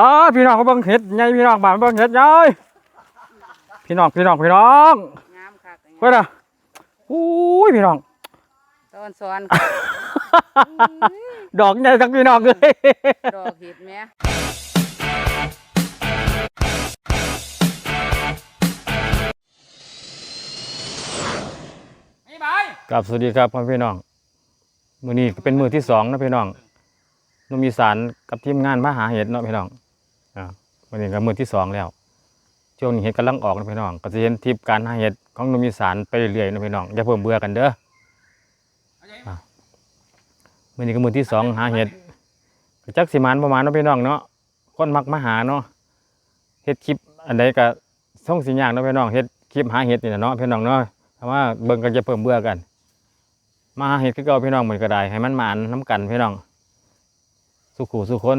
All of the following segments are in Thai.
อ๋อพี่น้องเขาเบิ่งเห็ดไงพี่น้องบ้านเบิ่งเห็ดไงพี่น้องพี่น้องพี่น้องงามคักเพื่อนอะอุ้ยพี่น้องตอนซ้อนดอกใหญ่ทั้งพี่น้องเลยดอกเห็ดแม่กับสวัสดีครับพ่อพี่น้อง มือนี้ก็เป็นมือที่สองนะพี่น้องหนุ่มอีสานกับทีมงานมาหาเห็ดเนาะพี่น้อง อ่าวันนี้ก็มือที่สองแล้ว ช่วงนี้เห็ดกำลังออกนะพี่น้อง ก็จะเห็นทิปการหาเห็ดของนุมอีสานไปเรื่อยๆนะพี่น้องอย่าเพิ่มเบื่อกันเด้ออ่ามือนี้ก็มือที่สองหาเห็ดจักสิมานประมาณนะพี่น้องเนาะคนมักมาหาเนาะเฮ็ดคลิปอันใดก็ส่งสิยากเนาะพี่น้องเฮ็ดคลิปหาเห็ดนี่นะเนาะพี่น้องเนาะแต่ว่าเบิ่งกันจะเพิ่มเบื่อกัน มาหาเห็ดคือเก่าพี่น้องเหมือนก็ได้ให้มันหมานน้ำกันพี่น้อง สุขูสุคน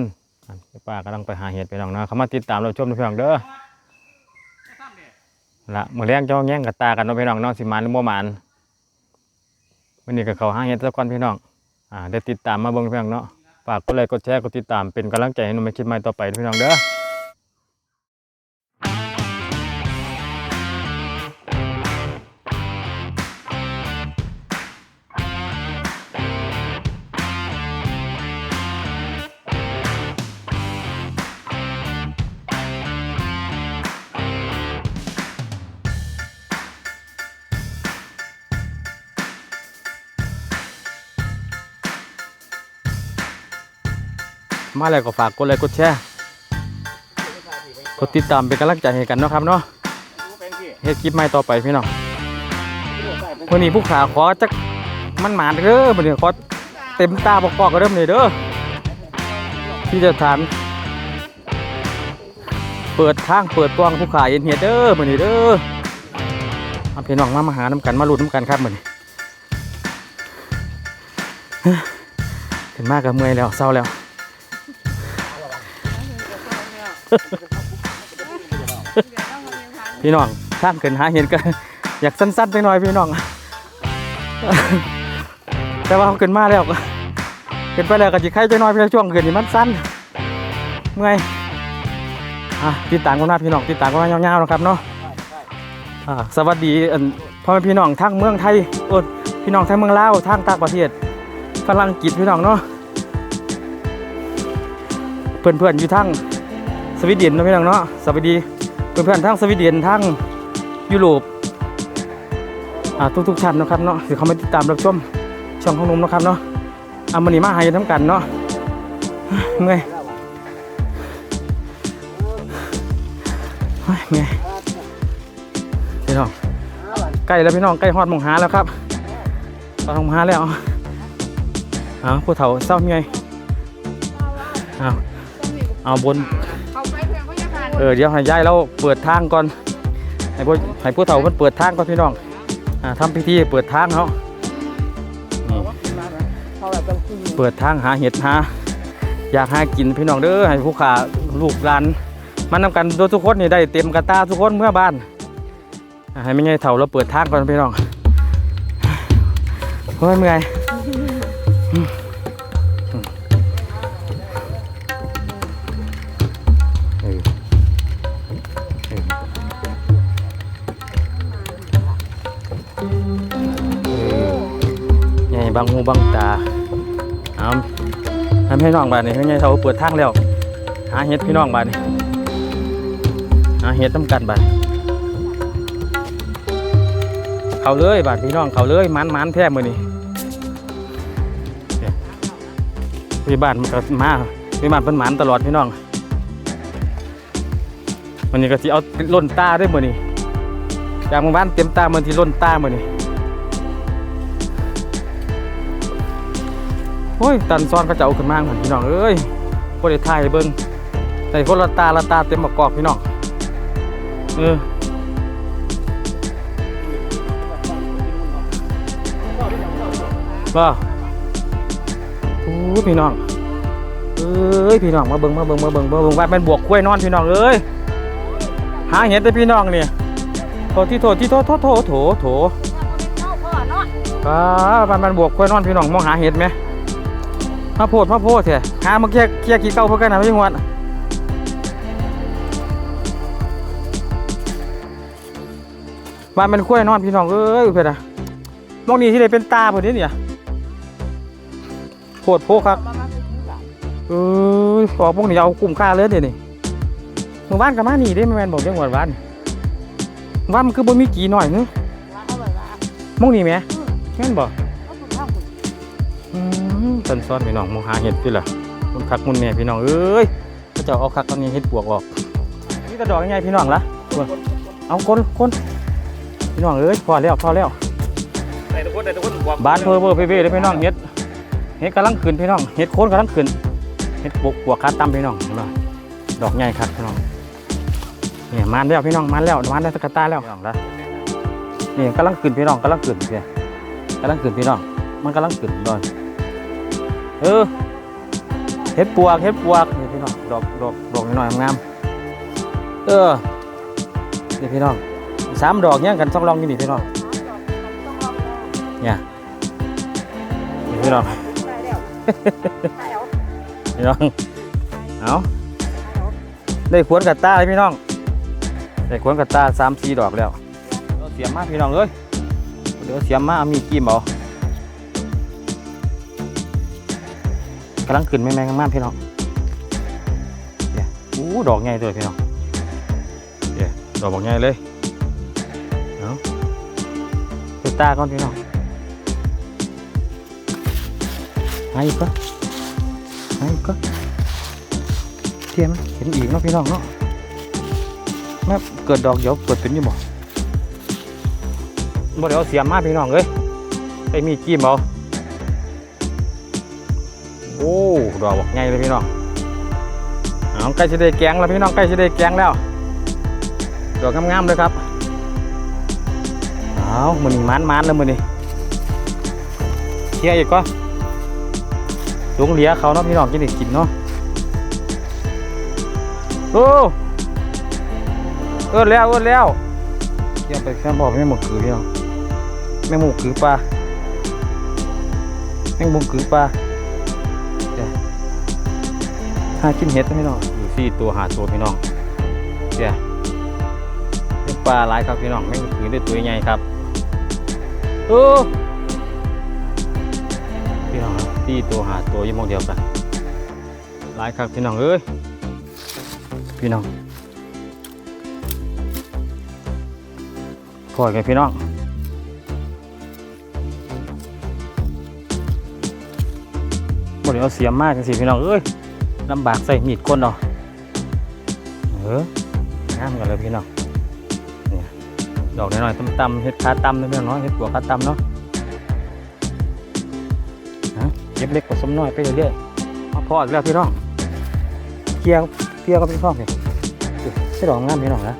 ป้ากำลังไปหาเห็ดไปน้องนะเขามาติดตามเราชมนะพี่น้องเด้อละเมื่อแรงเจ้าแย่งกับตากันเนาะพี่น้องเนาะสิมานหรือบ่มานวันนี้ก็เขาหาเห็ดสักก่อนพี่น้องอ่าได้ติดตามมาเบิ่งพี่น้องเนาะฝากกดไลค์กดแชร์กดติดตามเป็นกำลังใจให้หนุ่มไม่คิดไม่ต่อไปพี่น้องเด้อ มาแล้วก็ฝากกดไลค์กดแชร์กดติดตามเป็นกำลังใจให้กันเนาะครับเนาะเฮ็ดคลิปใหม่ต่อไปพี่น้องวันนี้ผู้ขาขอจักมันหมานเด้อวันนี้ขอเต็มตาบอกๆก็เริ่มเลยเด้อที่จะฐานเปิดทางเปิดกว้างผู้ขาเอ็นเฮ็ดเด้อวันนี้เด้อมาพี่น้องมามาหาน้ำกันมาลุ้นน้ำกันครับวันนี้ถึงมากกับเมื่อยแล้วเศร้าแล้ว พี่น้องท่านเกินหาเห็นกันอยากสั้นๆไปหน่อยพี่น้อง แต่ว่าเขาเกินมาแล้วเกินไปแล้วก็จิไข่ไปหน่อยพี่อช่วงเกินนี่มันสั้นเมื่อยติดตามกันมาพี่น้องติดตามกันมายาวๆนะครับเนาะสวัสดีพ่อแม่พี่น้องทั้งเมืองไทยอ้พี่น้องทั้งเมืองลาวทั้งต่างประเทศฝรั่งกิจพี่น้องเนาะเพื่อนๆอยู่ทั้ง สวีเดนนะพี่น้องเนาะสวัสดีเพื่อนๆทั้งสวีเดนทั้งยุโรปอ่าทุกๆท่านนะครับเนาะที่เขามาติดตามรับชมช่องของนุ่มนะครับเนาะอามันนี่มาหายน้ำกันเนาะเมื่อยเฮ้ยเมื่อยพี่น้องใกล้แล้วพี่น้องใกล้ฮอดมองหาแล้วครับตอนมองหาแล้วเอาผู้เฒ่าเศร้าเมื่อยเอาเอาบน เออเดี๋ยวให้ยายเราเปิดทางก่อนให้ผู้ให้ผู้เฒ่าเพิ่นเปิดทางก่อนพี่น้องอ่าทำพิธีเปิดทางเขาเปิดทางหาเห็ดหาอยากหากินพี่น้องเด้อให้ผู้ขาลูกหลานมันนำกันทุกคนนี่ได้เต็มกระตาทุกคนเมื่อบ้านให้ไม่ไงเฒ่าเราเปิดทางก่อนพี่น้องเฮ้ยเมื่อย ใหญ่บางหูบางตาเอาทำให้น้องบานนี่ให้ไงเขาเปิดทางแล้ว หาเห็ดพี่น้องบานนี่หาเห็ดต้กันบานเขาเลยบานพี่น้องเขาเลยมันมันแท้มือนี่พี่บ้านมันก็มาพี่บ้านเป็นหมันตลอดพี่น้องวันนี้ก็สิเอาล้นตาได้มือนี่ จากหมู่บ้านเต็มตามันที่ล้นตามือนี่โอ้ยตันซ้อนก็จะเอาขึ้นมาเหมือนพี่น้องเอ้ยพอได้ถ่ายเบิ่งแต่คนละตาละตาเต็มมากอกพี่น้องเออว่าโอ้ยพี่น้องเอ้ยพี่น้องมาเบิ่งมาเบิ่งมาเบิ่งมาเบิ่งว่าเป็นบวกกล้วยนอนพี่น้องเอ้ยหาเห็ดได้พี่น้องเนี่ย ทษที่โทษที่โทษโทษโทษโถโถอ่าามันมันบวกควยนอนพี่น้องมองหาเห็ดไหมมาโพดมาโพดเถอะหามาแค่แค่กี่เก้าเพื่อกันนะพี่หวนมันเป็นกล้วยนอนพี่น้องเอ้ยเพื่อนอะมองนี้ที่ไหนเป็นตาพอดีเนี่ยโพดโพครับเออออกพวกนี้เอากลุ่มค่าเลยเดี๋ยวนี้หมู่บ้านกับมาหนีได้ไหมแมนบอกเรื่องหมู่บ้าน ว่ามันคือบ่มีกี่หน่อยนึว่าเอาไว้ว่ามองนี่แหม่อืมแม่นบ่เอาคนข้างคนอืมต้นซ้อนพี่น้องมองหาเห็ดพี่ล่ะมันคักมุนแม่พี่น้องเอ้ยเขาเจะเอาคักตอนนี้เห็ดปวกออกนี่ตะดอกยังไงพี่น้องล่ะเอาคนคนพี่น้องเอ้ยพอแล้วพอแล้วใส่ตะกุนใส่ตะกุนบวมบ้านเพอเพอเพ่เพ่เลยพี่น้องเห็ดเห็ดกำลังขึ้นพี่น้องเห็ดโคนกำลังขึ้นเห็ดปวกปวกขาตั้มพี่น้องเห็นบ่ดอกใหญ่ครับพี่น้องเนี่ยมันแล้วพี่น้องมันแล้วมันแล้วสกัดตาแล้วพี่น้องละนี่กำลังขึ้นพี่น้องกำลังขึ้นเนี่ยกำลังขึ้นพี่น้อง มันกำลังขึ้นดอยเออเห็ดปวกเห็ดปวกนี่พี่น้องดอกดอกดอกน้อยๆงามๆเออนี่พี่น้องสามดอกเนี่ยกันสองรองอยู่นี่พี่น้องเนี่ยนี่พี่น้องได้แล้วได้แล้วพี่น้องเอาได้ขวนกับตาเลยพี่น้อง ได้ขวนกับตาสามสี่ดอกแล้วเสียมมาพี่น้องเอ้ยเดี๋ยวเสียมมาเอามีกีมเอกำลังขึ้นแม่แม่งามๆพี่น้องเนี่ยอู้ดอกใหญ่ตัวพี่น้องเนี่ยดอกบอกใหญ่เลยเอาเปิดตาก่อนพี่น้องหาอีกก็หาอีกก็เทียมนเห็นอีกเนาะพี่น้องเนาะ แม่เกิดดอกเดี๋ยวเกิดเป็นอยี่บ่บ่เดี๋ยวเสียมมาพี่น้องเอ้ยไอ้มีกี้มเอาโอ้ดอกบอกไงเลยพี่น้องเอาใกล้จะได้แกงแล้วพี่น้องใกล้จะได้แกงแล้วดอกงามๆเลยครับเอามือนี่มันมันแล้วมือนี่เคลียอีกก็ลงเหลียเขาเนาะพี่น้องกินได้กินเนาะโอ้ เอิ้นแล้วเอิ้นแล้วเดี๋ยวไปแค่บอกแม่หมกคือพี่น้องแม่หมกคือปลาแม่หมกคือปลาเดี๋ยวหากินเห็ดนะพี่น้องอยู่สี่ตัวหาตัวพี่น้องเดี๋ยวเป็นปลาหลายครับพี่น้องแม่งคือได้ตัวใหญ่ครับโอ้พี่น้องครับที่ตัวหาตัวอยี่หมองเดียวกันหลายครับพี่น้องเอ้ยพี่น้อง พอกันพี่น้องบ่ได้เอาเสียมมากจังสิพี่น้องเอ้ยลำบากใส่มีดก้นเนาะเอองามกันเลยพี่น้องเนี่ยดอกน้อยๆต่ำๆเฮ็ดขาต่ำเลยพี่น้องเนาะเฮ็ดหัวขาต่ำเนาะเก็บเล็กผสมน้อยไปเรื่อยๆมาพออีกแล้วพี่น้องเคลียร์เคลียร์กับพี่น้องเนี่ยใช่ดอกงามพี่น้องนะ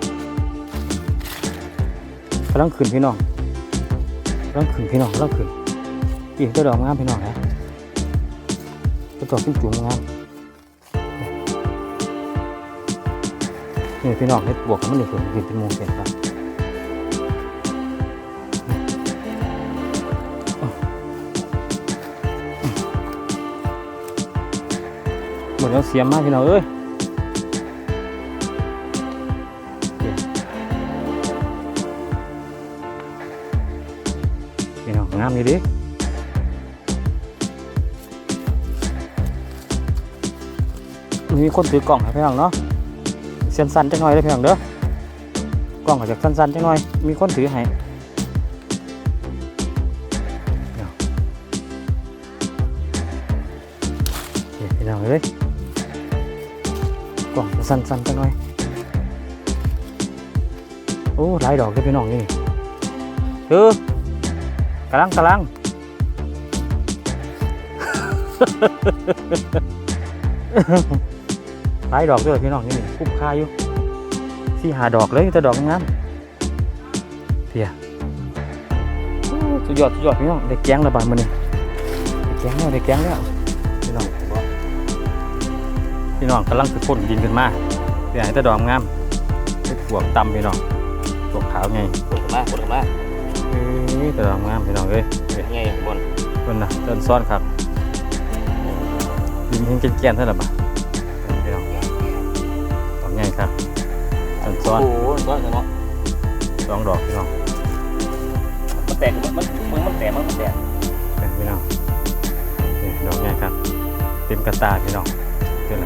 ำลังขึ้นพี่น้องกำลังขึ้นพี่น้องกำลังขึ้นอีกตัวดอกงามพี่น้องนะตัวดอกจุ่จุ่มงามนี่พี่น้องเฮ็ดบวกกับมันนี่ส่วนยืนเป็นมงเสร็จครับหมดแล้วเสียมมากพี่น้องเอ้ย พี่น้องงามอยู่ดิมีคนถือกล่องให้พี่น้องเนาะเส้นสั้นจังหน่อยเลยพี่น้องเด้อกล่องอาจจะสั้นๆจังหน่อย มีคนถือให้เดี๋ยวเดี๋ยวพี่น้องเอ้ยกล่องสั้นๆจังหน่อยโอ้หลายดอกเลยพี่น้องนี่เออ กำลังกำลังหลายดอกด้วยพี่น้องนี่คุ้มค่าอยู่สี่หาดอกเลยแต่ดอกงามเพียโอ้สุดยอดสุดยอดพี่น้องได้แกงระบาดมันนี่ได้แกงแล้วได้แกงแล้วพี่น้องพี่น้องกำลังจะพ่นดินขึ้นมาเพื่อให้แตะดอกงามเป็นพวกตำพี่น้องพวกขาวไงปวดมากปวดมา กเอ้ยแตะดอกงามพี่น้องเอ้ยเอ้ยไงบนเพิ่นนะเดินซ้อนครับดินเห็นแก่นๆเท่านั้นปะพี่น้องดอกใหญ่ครับเดินซ้อนโอ้โหซ้อนเนาะสองดอกพี่น้องมันแตกมันมันมันแตกมันแตกเป็นพี่น้องนี่ดอกใหญ่ครับเต็มกระตาพี่น้องเป็นไร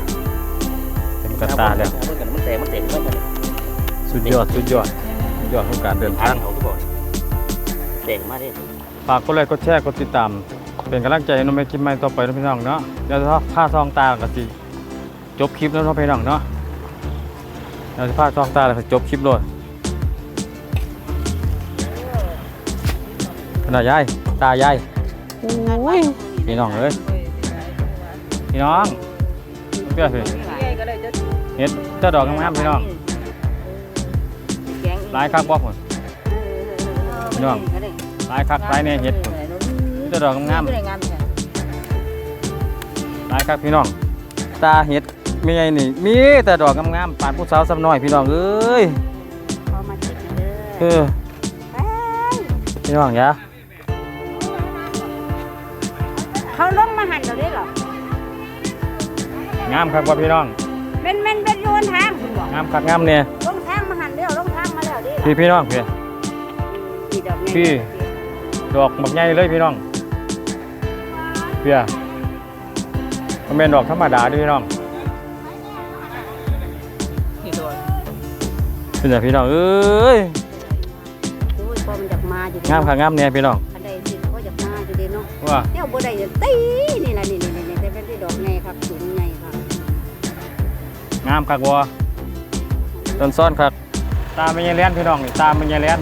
เต็มกระตาแล้วมันแตกมันแตกมันมันสุดยอดสุดยอดสุดยอดของการเดินทาทางงเขาทุกคน แตกมาดิฝากกดไลค์กดแชร์กดติดตาม เป็นกำลังใจให้น้องไม่คลิปใหม่ต่อไปนะพี่น้องเนาะเดี๋ยวถ้าผ้าซองตาก็สิจบคลิปแล้วเนาะพี่น้องเนาะเดี๋ยวผ้าซองตาแล้วก็จบคลิปเลยขนาดยายตายายพี่น้องเอ้ยพี่น้องเพื่อนพี่เฮ็ดเจ้าดอกงามๆพี่น้องหลายคักบ่ผมห ลายคักหลายแน่เฮ็ดพุ่นเจ้าดอกงามไม่ได้งามแท้หลายคักพี่น้อง ตาเฮ็ดมีไงนี่ มีแต่ดอกงามๆปานผู้สาวซ้ำน้อยพี่น้องเอ้ยพอมาคิดเด้เอออพี่น้องอย่าเขาลงมาหันเราได้หรองามคักบ่พี่น้องเป็นเป็นเป็นโยนทางคุณบอกงามคักงามเนี่ยลงทางมาหันเดียวลงทางมาแล้วดิพี่พี่น้องพี่พี่ ดอกพี่ดอกบักใหญ่เลยพี่น้องเพี่ยมันเป็นดอกธรรมดาเด้วยพี่น้องเป็นไงพี่น้องเอ้ยโอ้ยพอมันจะมาอยู่งามคักงามเนี่ยพี่น้องอันใดสิก็จะมาอยู่ดีเนาะว่าเดี๋ยวบ่ได้จะตีนี่ล่ะนี่นี่นี่แต่เป็นที่ดอกไงครับสูงไงครับงามคักบ่ต้นซ้อนคักตาไม่ยายเลี้ยนพี่น้องนี่ตาไม่ยายเลี้ยน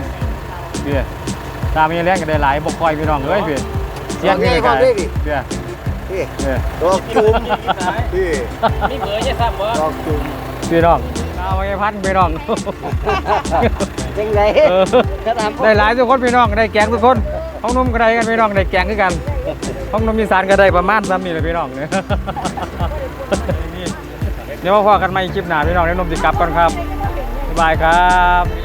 พี่ ตาไม่ยายเลี้ยนก็ได้หลายบ่ค่อยพี่น้องเอ้ยพี่เสียงพี่ก็ได้พี่พี่เออดอกจุ่มพี่นี่เบอร์จะทราบบ่ดอกจุ่มพี่น้องเอาไว้พันพี่น้องเป็นไงเออได้หลายทุกคนพี่น้องได้แกงทุกคนห้องนุ่มก็ได้กันพี่น้องได้แกงคือกันห้องนุ่มมีสารก็ได้ประมาณซ้ำนี่แหละพี่น้องเนี่ยเดี๋ยวมาพอกันใหม่คลิปหน้าพี่น้องเดี๋ยวนุ่มสิกลับก่อนครับบ๊ายบายครับ